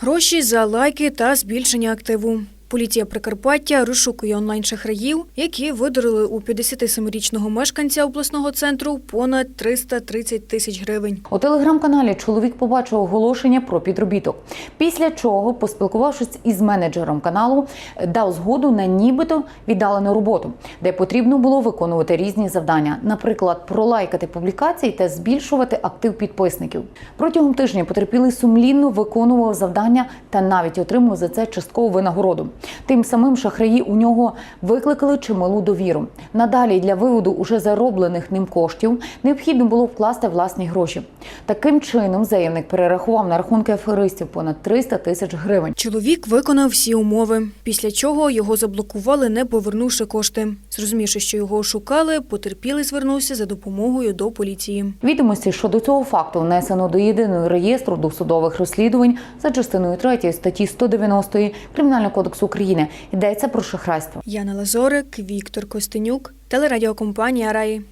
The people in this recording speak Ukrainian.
Гроші за лайки та збільшення активу. Поліція Прикарпаття розшукує онлайн-шахраїв, які видурили у 57-річного мешканця обласного центру понад 330 тисяч гривень. У телеграм-каналі чоловік побачив оголошення про підробіток. Після чого, поспілкувавшись із менеджером каналу, дав згоду на нібито віддалену роботу, де потрібно було виконувати різні завдання, наприклад, пролайкати публікації та збільшувати актив підписників. Протягом тижня потерпілий сумлінно виконував завдання та навіть отримав за це часткову винагороду. Тим самим шахраї у нього викликали чималу довіру. Надалі для виводу уже зароблених ним коштів необхідно було вкласти власні гроші. Таким чином заявник перерахував на рахунки аферистів понад 300 тисяч гривень. Чоловік виконав всі умови, після чого його заблокували, не повернувши кошти. Зрозумівши, що його шукали, потерпілий звернувся за допомогою до поліції. Відомості щодо цього факту внесено до єдиного реєстру досудових розслідувань за частиною 3 статті 190 Кримінального України. Йдеться про шахрайство. Яна Лазорик, Віктор Костенюк, телерадіокомпанія Раї.